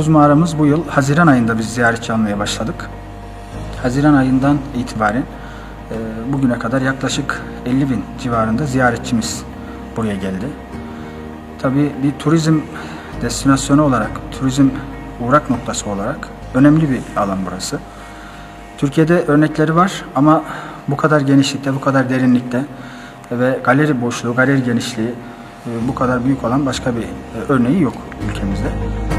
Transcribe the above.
Tuz mağaramız bu yıl Haziran ayında biz ziyaretçi almaya başladık. Haziran ayından itibaren e, bugüne kadar yaklaşık 50 bin civarında ziyaretçimiz buraya geldi. Tabii bir turizm destinasyonu olarak, turizm uğrak noktası olarak önemli bir alan burası. Türkiye'de örnekleri var ama bu kadar genişlikte, bu kadar derinlikte ve galeri boşluğu, galeri genişliği e, bu kadar büyük olan başka bir e, örneği yok ülkemizde.